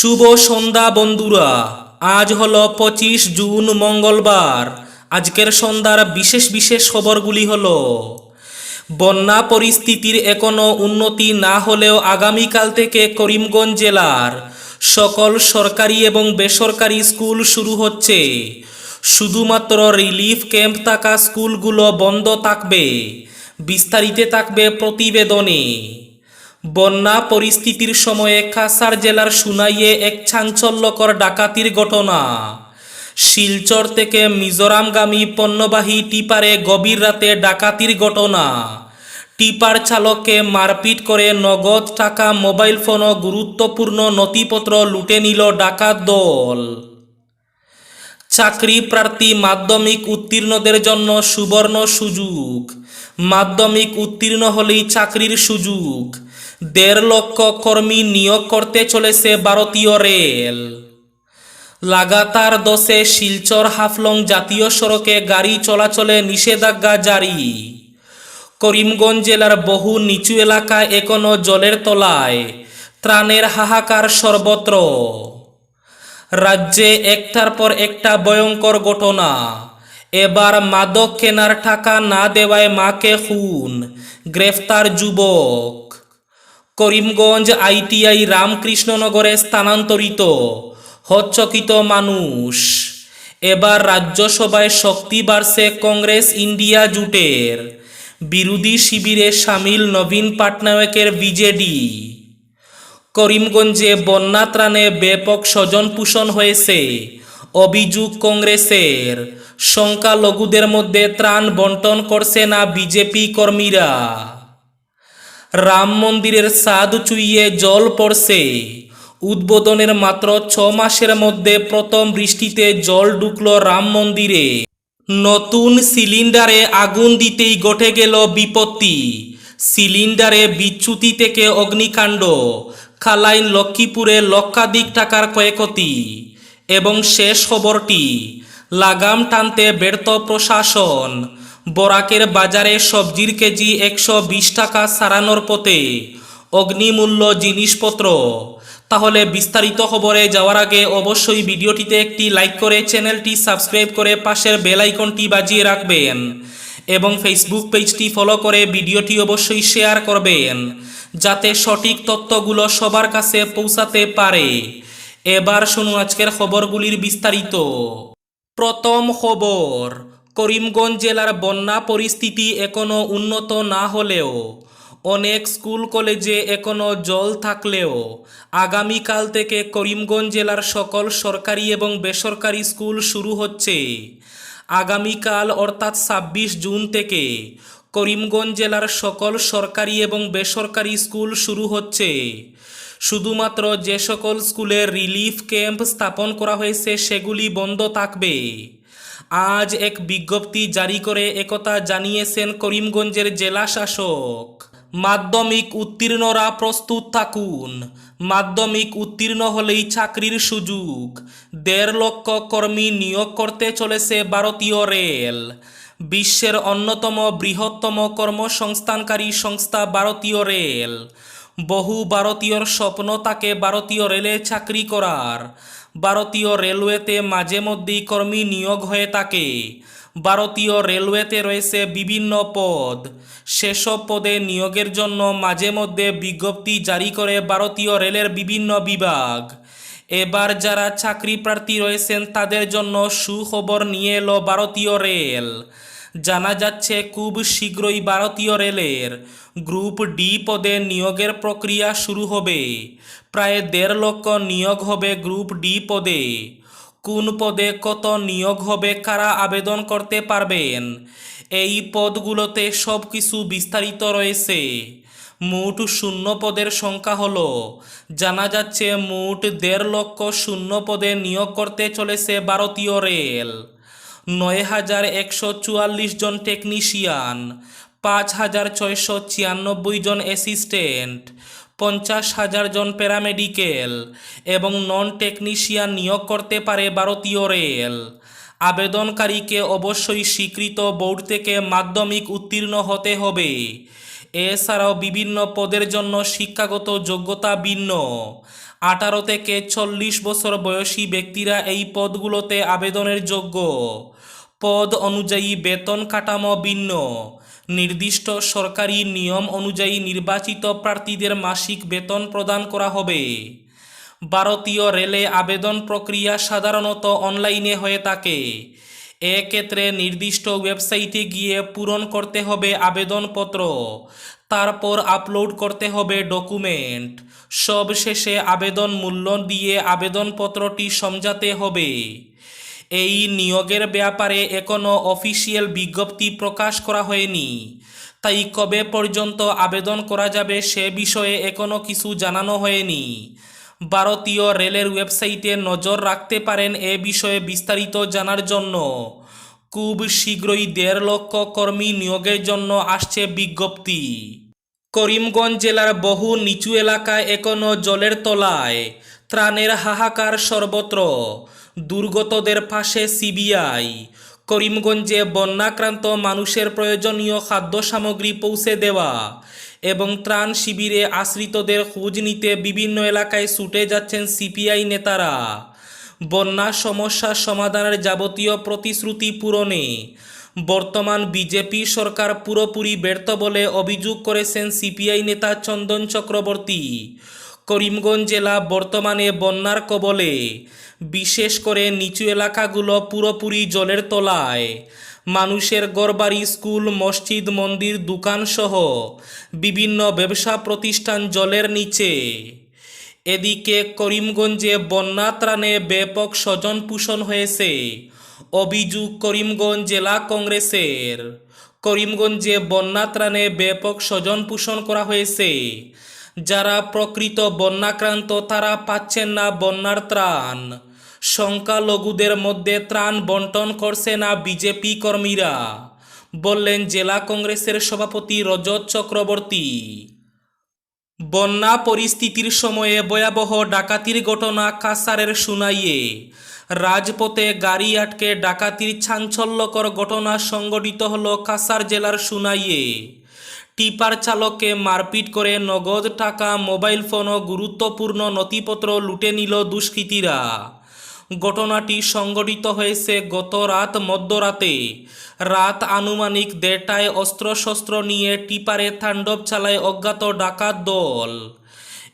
শুভ সন্ধ্যা বন্ধুরা। আজ হল পঁচিশ জুন মঙ্গলবার। আজকের সন্ধ্যার বিশেষ বিশেষ খবরগুলি হল, বন্যা পরিস্থিতির এখনও উন্নতি না হলেও আগামীকাল থেকে করিমগঞ্জ জেলার সকল সরকারি এবং বেসরকারি স্কুল শুরু হচ্ছে। শুধুমাত্র রিলিফ ক্যাম্প থাকা স্কুলগুলো বন্ধ থাকবে। বিস্তারিত থাকবে প্রতিবেদনে। বন্যা পরিস্থিতির সময়ে কাসার জেলার সুনাইয়ে এক চাঞ্চল্যকর ডাকাতির ঘটনা। শিলচর থেকে মিজোরামগামী পণ্যবাহী টিপারে গভীর রাতে ডাকাতির ঘটনা। টিপার চালককে মারপিট করে নগদ টাকা, মোবাইল ফোন ও গুরুত্বপূর্ণ নথিপত্র লুটে নিল ডাকাত দল। চাকরি প্রার্থী মাধ্যমিক উত্তীর্ণদের জন্য সুবর্ণ সুযোগ। মাধ্যমিক উত্তীর্ণ হলেই চাকরির সুযোগ। দেড় লক্ষ কর্মী নিয়োগ করতে চলেছে ভারতীয় রেল। লাগাতার দশে শিলচর হাফলং জাতীয় সড়কে গাড়ি চলাচলে নিষেধাজ্ঞা জারি। করিমগঞ্জ জেলার বহু নিচু এলাকা এখনও জলের তলায়, ত্রাণের হাহাকার সর্বত্র। রাজ্যে একটার পর একটা ভয়ঙ্কর ঘটনা। এবার মাদক কেনার টাকা না দেওয়ায় মাকে খুন, গ্রেফতার যুবক। করিমগঞ্জ আইটিআই রামকৃষ্ণনগরে স্থানান্তরিত। হচ্চকিত মানুষ। এবার রাজ্যসভায় শক্তি বাড়ছে কংগ্রেস ইন্ডিয়া জুটের। বিরোধী শিবিরে সামিল নবীন পাটনায়কের বিজেডি। করিমগঞ্জে বন্যা ত্রাণে ব্যাপক স্বজন পোষণ হয়েছে। অভিযোগ কংগ্রেসের। সংখ্যালঘুদের মধ্যে ত্রাণ বন্টন করছে না বিজেপি কর্মীরা। রাম মন্দিরের স্বাদ চুইয়ে জল পড়ছে। উদ্বোধনের মাত্র ছ মাসের মধ্যে প্রথম বৃষ্টিতে জল ঢুকল রাম মন্দিরে। নতুন সিলিন্ডারে আগুন দিতেই ঘটে গেল বিপত্তি। সিলিন্ডারে বিচ্যুতি থেকে অগ্নিকাণ্ড খালাইন লক্ষ্মীপুরে লক্ষাধিক টাকার ক্ষয়ক্ষতি এবং শেষ খবরটি, লাগাম টানতে ব্যর্থ প্রশাসন। বরাকের বাজারে সবজির কেজি একশো বিশ টাকা সারানোর পথে অগ্নিমূল্য জিনিসপত্র। তাহলে বিস্তারিত খবরে যাওয়ার আগে অবশ্যই ভিডিওটিতে একটি লাইক করে চ্যানেলটি সাবস্ক্রাইব করে পাশের বেল আইকনটি বাজিয়ে রাখবেন এবং ফেসবুক পেজটি ফলো করে ভিডিওটি অবশ্যই শেয়ার করবেন, যাতে সঠিক তথ্যগুলো সবার কাছে পৌঁছাতে পারে। এবার শুনুন আজকের খবরগুলির বিস্তারিত। প্রথম খবর করিমগঞ্জ জেলার বন্যা পরিস্থিতি এখনও উন্নত না হলেও, অনেক স্কুল কলেজে এখনও জল থাকলেও, আগামীকাল থেকে করিমগঞ্জ জেলার সকল সরকারি এবং বেসরকারি স্কুল শুরু হচ্ছে। আগামীকাল অর্থাৎ ছাব্বিশ জুন থেকে করিমগঞ্জ জেলার সকল সরকারি এবং বেসরকারি স্কুল শুরু হচ্ছে। শুধুমাত্র যে সকল স্কুলে রিলিফ ক্যাম্প স্থাপন করা হয়েছে, সেগুলি বন্ধ থাকবে। আজ এক বিজ্ঞপ্তি জারি করে একথা জানিয়েছেন করিমগঞ্জের জেলা শাসক। মাধ্যমিক উত্তীর্ণরা প্রস্তুত থাকুন। মাধ্যমিক উত্তীর্ণ হলেই চাকরির সুযোগ। দেড় লক্ষ কর্মী নিয়োগ করতে চলেছে ভারতীয় রেল। বিশ্বের অন্যতম বৃহত্তম কর্মসংস্থানকারী সংস্থা ভারতীয় রেল। বহু ভারতীয়র স্বপ্ন তাকে ভারতীয় রেলে চাকরি করার। ভারতীয় রেলওয়েতে মাঝে মধ্যেই কর্মী নিয়োগ হয়ে থাকে ভারতীয় রেলওয়েতে রয়েছে বিভিন্ন পদ। সেসব পদে নিয়োগের জন্য মাঝে মধ্যে বিজ্ঞপ্তি জারি করে ভারতীয় রেলের বিভিন্ন বিভাগ। এবার যারা চাকরি প্রার্থী রয়েছেন তাদের জন্য সুখবর নিয়ে এলো ভারতীয় রেল। জানা যাচ্ছে খুব শীঘ্রই ভারতীয় রেলের গ্রুপ ডি পদে নিয়োগের প্রক্রিয়া শুরু হবে। প্রায় দেড় লক্ষ নিয়োগ হবে গ্রুপ ডি পদে। কোন পদে কত নিয়োগ হবে কারা আবেদন করতে পারবেন? এই পদগুলোতে সব কিছু বিস্তারিত রয়েছে। মোট শূন্য পদের সংখ্যা হল, জানা যাচ্ছে মোট দেড় লক্ষ শূন্য পদে নিয়োগ করতে চলেছে ভারতীয় রেল। নয় হাজার একশো চুয়াল্লিশ জন টেকনিশিয়ান পাঁচ হাজার ছয়শো ছিয়ানব্বই জন অ্যাসিস্ট্যান্ট পঞ্চাশ হাজার জন প্যারামেডিকেল এবং নন টেকনিশিয়ান নিয়োগ করতে পারে ভারতীয় রেল। আবেদনকারীকে অবশ্যই স্বীকৃত বোর্ড থেকে মাধ্যমিক উত্তীর্ণ হতে হবে। এছাড়াও বিভিন্ন পদের জন্য শিক্ষাগত যোগ্যতা ভিন্ন। আঠারো থেকে চল্লিশ বছর বয়সী ব্যক্তিরা এই পদগুলোতে আবেদনের যোগ্য। পদ অনুযায়ী বেতন কাঠামো ভিন্ন। নির্দিষ্ট সরকারি নিয়ম অনুযায়ী নির্বাচিত প্রার্থীদের মাসিক বেতন প্রদান করা হবে। ভারতীয় রেলে আবেদন প্রক্রিয়া সাধারণত অনলাইনে হয়ে থাকে। এক্ষেত্রে নির্দিষ্ট ওয়েবসাইটে গিয়ে পূরণ করতে হবে আবেদনপত্র। তারপর আপলোড করতে হবে ডকুমেন্ট। সব শেষে আবেদন মূল্য দিয়ে আবেদনপত্রটি সমঝাতে হবে। এই নিয়োগের ব্যাপারে এখনও অফিসিয়াল বিজ্ঞপ্তি প্রকাশ করা হয়নি। তাই কবে পর্যন্ত আবেদন করা যাবে সে বিষয়ে এখনও কিছু জানানো হয়নি। ভারতীয় রেলের ওয়েবসাইটে নজর রাখতে পারেন এ বিষয়ে বিস্তারিত জানার জন্য। খুব শীঘ্রই দেড় লক্ষ কর্মী নিয়োগের জন্য আসছে বিজ্ঞপ্তি। করিমগঞ্জ জেলার বহু নিচু এলাকায় এখনও জলের তলায় ত্রাণের হাহাকার সর্বত্র। দুর্গতদের পাশে সিবিআই। করিমগঞ্জে বন্যাক্রান্ত মানুষের প্রয়োজনীয় খাদ্য সামগ্রী পৌঁছে দেওয়া এবং ত্রাণ শিবিরে আশ্রিতদের খোঁজ নিতে বিভিন্ন এলাকায় ছুটে যাচ্ছেন সিপিআই নেতারা। বন্যা সমস্যা সমাধানের যাবতীয় প্রতিশ্রুতি পূরণে বর্তমান বিজেপি সরকার পুরোপুরি ব্যর্থ বলে অভিযোগ করেছেন সিপিআই নেতা চন্দন চক্রবর্তী। করিমগঞ্জ জেলা বর্তমানে বন্যার কবলে। বিশেষ করে নিচু এলাকাগুলো পুরোপুরি জলের তলায়। মানুষের গড়বাড়ি স্কুল, মসজিদ, মন্দির, দোকানসহ বিভিন্ন ব্যবসা প্রতিষ্ঠান জলের নিচে। এদিকে করিমগঞ্জে বন্যা ত্রাণে ব্যাপক স্বজন পোষণ হয়েছে। অভিযোগ করিমগঞ্জ জেলা কংগ্রেসের। করিমগঞ্জে বন্যা ত্রাণে ব্যাপক স্বজন পোষণ করা হয়েছে। যারা প্রকৃত বন্যাক্রান্ত, তারা পাচ্ছেন না বন্যার ত্রাণ। সংখ্যালঘুদের মধ্যে ত্রাণ বন্টন করছে না বিজেপি কর্মীরা। বললেন জেলা কংগ্রেসের সভাপতি রজত চক্রবর্তী। বন্যা পরিস্থিতির সময়ে ভয়াবহ ডাকাতির ঘটনা কাসারের সুনাইয়ে রাজপথে গাড়ি আটকে ডাকাতির চাঞ্চল্যকর ঘটনা সংঘটিত হল কাসার জেলার সুনাইয়ে। টিপার চালককে মারপিট করে নগদ টাকা, মোবাইল ফোন ও গুরুত্বপূর্ণ নথিপত্র লুটে নিল দুষ্কৃতীরা। ঘটনাটি সংঘটিত হয়েছে গত রাত মধ্যরাতে। রাত আনুমানিক দেড়টায় অস্ত্রশস্ত্র নিয়ে টিপারে তাণ্ডব চালায় অজ্ঞাত ডাকাত দল।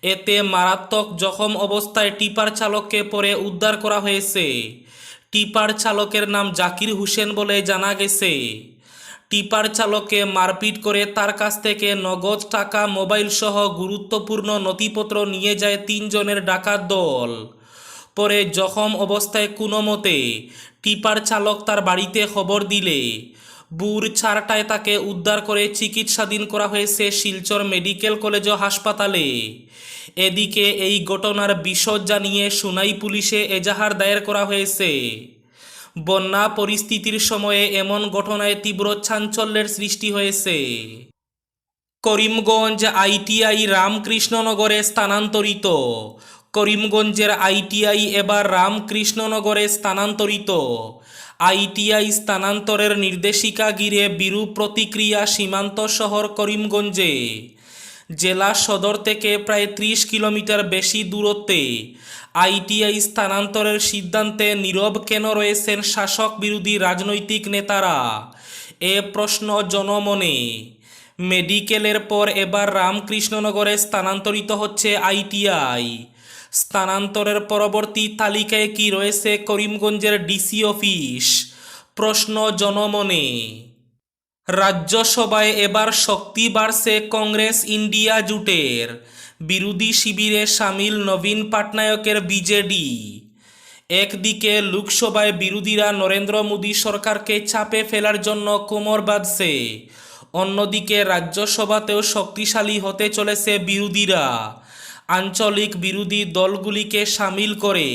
এতে মারাত্মক জখম অবস্থায় টিপার চালককে পরে উদ্ধার করা হয়েছে। টিপার চালকের নাম জাকির হোসেন বলে জানা গেছে। টিপার চালককে মারপিট করে তার কাছ থেকে নগদ টাকা, মোবাইল সহ গুরুত্বপূর্ণ নথিপত্র নিয়ে যায় তিনজনের ডাকাত দল। পরে জখম অবস্থায় কোনো মতে টিপার চালক তার বাড়িতে খবর দিলে বুর চারটায় তাকে উদ্ধার করে চিকিৎসাধীন করা হয়েছে শিলচর মেডিকেল কলেজ ও হাসপাতালে। এদিকে এই ঘটনার বিশদ জানিয়ে সুনাই পুলিশে এজাহার দায়ের করা হয়েছে। বন্যা পরিস্থিতির সময়ে এমন ঘটনায় তীব্র চাঞ্চল্যের সৃষ্টি হয়েছে। করিমগঞ্জ আইটিআই রামকৃষ্ণনগরে স্থানান্তরিত। করিমগঞ্জের আইটিআই এবার রামকৃষ্ণনগরে স্থানান্তরিত। আইটিআই স্থানান্তরের নির্দেশিকা ঘিরে বিরূপ প্রতিক্রিয়া সীমান্ত শহর করিমগঞ্জে। জেলা সদর থেকে প্রায় ত্রিশ কিলোমিটার বেশি দূরত্বে আইটিআই স্থানান্তরের সিদ্ধান্তে নীরব কেন রয়েছেন শাসক বিরোধী রাজনৈতিক নেতারা? এ প্রশ্ন জনমনে। মেডিকেলের পর এবার রামকৃষ্ণনগরে স্থানান্তরিত হচ্ছে আইটিআই স্থানান্তরের পরবর্তী তালিকায় কি রয়েছে করিমগঞ্জের ডিসি অফিস? প্রশ্ন জনমনে। রাজ্যসভায় এবার শক্তি বাড়ছে কংগ্রেস ইন্ডিয়া জুটের। বিরোধী শিবিরে সামিল নবীন পাটনায়কের বিজেডি। একদিকে লোকসভায় বিরোধীরা নরেন্দ্র মোদী সরকারকে চাপে ফেলার জন্য কোমর বাঁধছে। অন্যদিকে রাজ্যসভাতেও শক্তিশালী হতে চলেছে বিরোধীরা। আঞ্চলিক বিরোধী দলগুলিকে সামিল করে।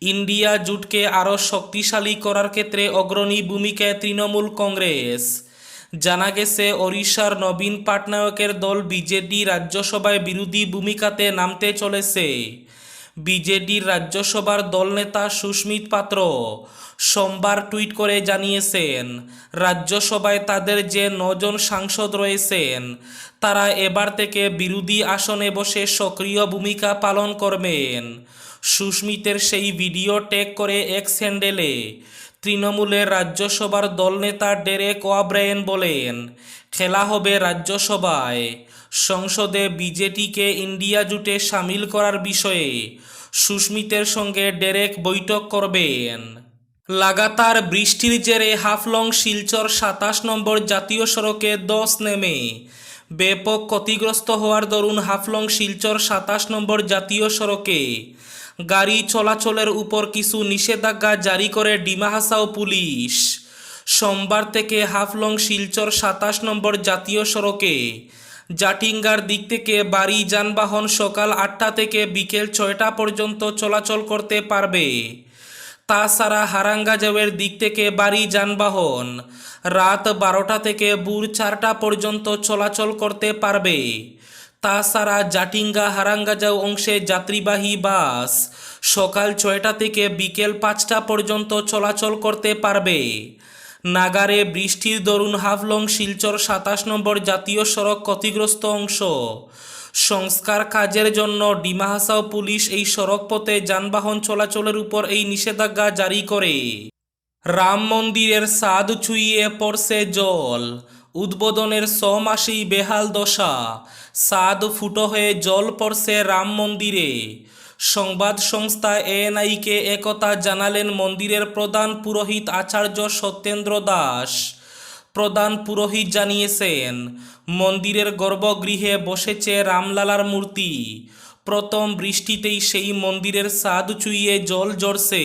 ইন্ডিয়া জুটকে আরও শক্তিশালী করার ক্ষেত্রে অগ্রণী ভূমিকায় তৃণমূল কংগ্রেস। জানা গেছে, ওড়িশার নবীন পাটনায়কের দল বিজেডি রাজ্যসভায় বিরোধী ভূমিকাতে নামতে চলেছে। বিজেডির রাজ্যসভার দলনেতা সুস্মিত পাত্র সোমবার টুইট করে জানিয়েছেন, রাজ্যসভায় তাদের যে নজন সাংসদ রয়েছেন, তারা এবার থেকে বিরোধী আসনে বসে সক্রিয় ভূমিকা পালন করবেন। সুস্মিতের সেই ভিডিও টেক করে এক স্যান্ডেলে তৃণমূলের রাজ্যসভার দলনেতা ডেরেক ওয়াব্রায়েন বলেন, খেলা হবে রাজ্যসভায়। সংসদে বিজেপিকে ইন্ডিয়া জুটে সামিল করার বিষয়ে সুস্মিতের সঙ্গে ডেরেক বৈঠক করবেন। লাগাতার বৃষ্টির জেরে হাফলং শিলচর সাতাশ নম্বর জাতীয় সড়কে দশ নেমে। ব্যাপক ক্ষতিগ্রস্ত হওয়ার দরুন হাফলং শিলচর সাতাশ নম্বর জাতীয় সড়কে। গাড়ি চলাচলের উপর কিছু নিষেধাজ্ঞা জারি করে ডিমা হাসাও পুলিশ। সোমবার থেকে হাফলং শিলচর সাতাশ নম্বর জাতীয় সড়কে জাটিঙ্গার দিক থেকে বাড়ি যানবাহন সকাল আটটা থেকে বিকেল ছয়টা পর্যন্ত চলাচল করতে পারবে। তাছাড়া হারাঙ্গাজাওয়ের দিক থেকে বাড়ি যানবাহন রাত বারোটা থেকে ভোর চারটা পর্যন্ত চলাচল করতে পারবে। তাছাড়া জাটিঙ্গা হারাঙ্গাজাও অংশে যাত্রীবাহী বাস সকাল ছয়টা থেকে বিকেল পাঁচটা পর্যন্ত চলাচল করতে পারবে। নাগারে বৃষ্টির দরুন হাফলং শিলচর সাতাশ নম্বর জাতীয় সড়ক ক্ষতিগ্রস্ত অংশ। সংস্কার কাজের জন্য ডিমা হাসাও পুলিশ এই সড়ক পথে যানবাহন চলাচলের উপর এই নিষেধাজ্ঞা জারি করে। রাম মন্দিরের সাদ ছুঁইয়ে পড়ছে জল। উদ্বোধনের ছ মাসেই বেহাল দশা, সাদ ফুটো হয়ে জল পড়ছে রাম মন্দিরে। সংবাদ সংস্থা এএনআইকে একথা জানালেন মন্দিরের প্রধান পুরোহিত আচার্য সত্যেন্দ্র দাস। প্রধান পুরোহিত জানিয়েছেন, মন্দিরের গর্ভগৃহে বসেছে রামলালার মূর্তি। প্রথম বৃষ্টিতেই সেই মন্দিরের স্বাদ চুইয়ে জল জড়ছে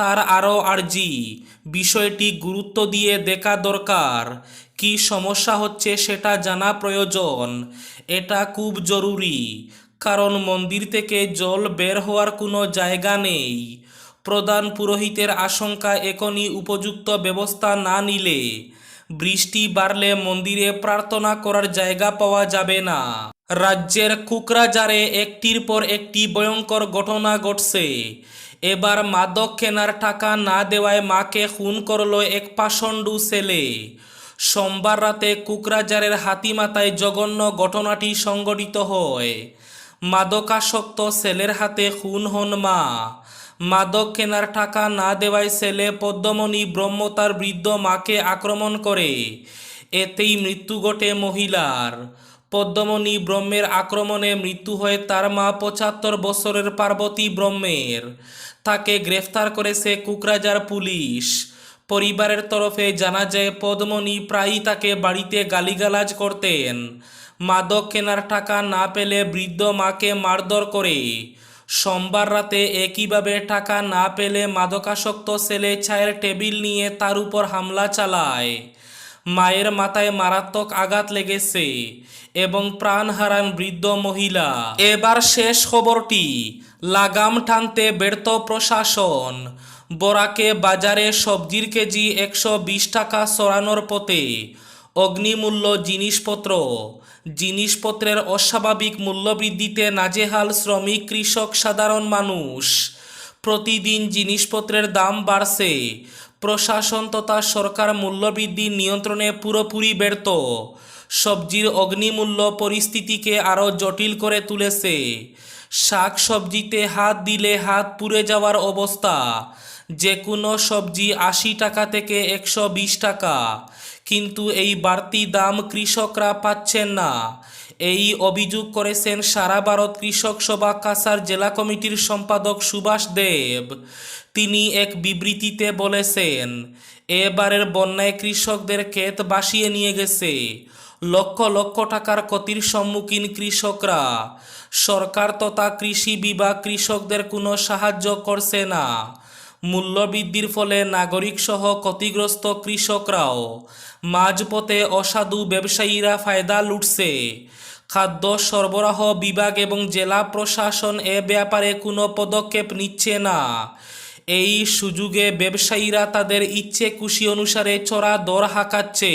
তার আরও আর্জি। বিষয়টি গুরুত্ব দিয়ে দেখা দরকার। কি সমস্যা হচ্ছে সেটা জানা প্রয়োজন। এটা খুব জরুরি। কারণ মন্দির থেকে জল বের হওয়ার কোনো জায়গা নেই। প্রধান পুরোহিতের আশঙ্কা এখনই উপযুক্ত ব্যবস্থা না নিলে। বৃষ্টি বাড়লে মন্দিরে প্রার্থনা করার জায়গা পাওয়া যাবে না। রাজ্যের কুকরাজারে একটির পর একটি ভয়ঙ্কর ঘটনা ঘটছে। এবার মাদক কেনার টাকা না দেওয়ায় মাকে খুন করল এক পাষণ্ডু ছেলে। সোমবার রাতে কুকরাজারের হাতিমাতায় জঘন্য ঘটনাটি সংঘটিত হয়। মাদকাসক্ত ছেলের হাতে খুন হন মা। মাদক কেনার টাকা না দেওয়ায় ছেলে পদ্মমণি ব্রহ্ম তার বৃদ্ধ মাকে আক্রমণ করে। এতেই মৃত্যু ঘটে মহিলার। পদ্মমণি ব্রহ্মের আক্রমণে মৃত্যু হয় তার মা পঁচাত্তর বছরের পার্বতী ব্রহ্মের। তাকে গ্রেফতার করেছে কুকরাজার পুলিশ। পরিবারের তরফে জানা যায় পদ্মণি প্রায়ই তাকে বাড়িতে গালিগালাজ করতেন। মাদক কেনার টাকা না পেলে বৃদ্ধ মাকে মারধর করে। সোমবার রাতে একইভাবে টাকা না পেলে মাদকাসক্ত ছেলে ছায়ের টেবিল নিয়ে তার উপর হামলা চালায়। মায়ের মাথায় মারাত্মক আঘাত লেগেছে এবং প্রাণ হারান বৃদ্ধ মহিলা। এবার শেষ খবরটি। লাগাম টানতে ব্যর্থ প্রশাসন। বরাকে বাজারে সবজির কেজি একশো বিশ টাকা সরানোর পথে। অগ্নিমূল্য জিনিসপত্র। জিনিসপত্রের অস্বাভাবিক মূল্যবৃদ্ধিতে নাজেহাল শ্রমিক, কৃষক, সাধারণ মানুষ। প্রতিদিন জিনিসপত্রের দাম বাড়ছে। প্রশাসন তথা সরকার মূল্যবৃদ্ধি নিয়ন্ত্রণে পুরোপুরি ব্যর্থ। সবজির অগ্নিমূল্য পরিস্থিতিকে আরও জটিল করে তুলেছে। শাক সবজিতে হাত দিলে হাত পুড়ে যাওয়ার অবস্থা। যে কোনো সবজি আশি টাকা থেকে একশো বিশ টাকা। কিন্তু এই বাড়তি দাম কৃষকরা পাচ্ছেন না। এই অভিযোগ করেছেন সারা ভারত কৃষক সভা কাসার জেলা কমিটির সম্পাদক সুভাষ দেব। তিনি এক বিবৃতিতে বলেছেন, এবারের বন্যায় কৃষকদের ক্ষেত বাসিয়ে নিয়ে গেছে। লক্ষ লক্ষ টাকার ক্ষতির সম্মুখীন কৃষকরা। সরকার তথা কৃষি বিভাগ কৃষকদের কোনো সাহায্য করছে না। মূল্যবৃদ্ধির ফলে নাগরিক সহ ক্ষতিগ্রস্ত কৃষকরাও মাঝপথে অসাধু ব্যবসায়ীরা ফায়দা লুটছে। খাদ্য সরবরাহ বিভাগ এবং জেলা প্রশাসন এ ব্যাপারে কোনো পদক্ষেপ নিচ্ছে না। এই সুযোগে ব্যবসায়ীরা তাদের ইচ্ছে খুশি অনুসারে চড়া দর হাঁকাচ্ছে।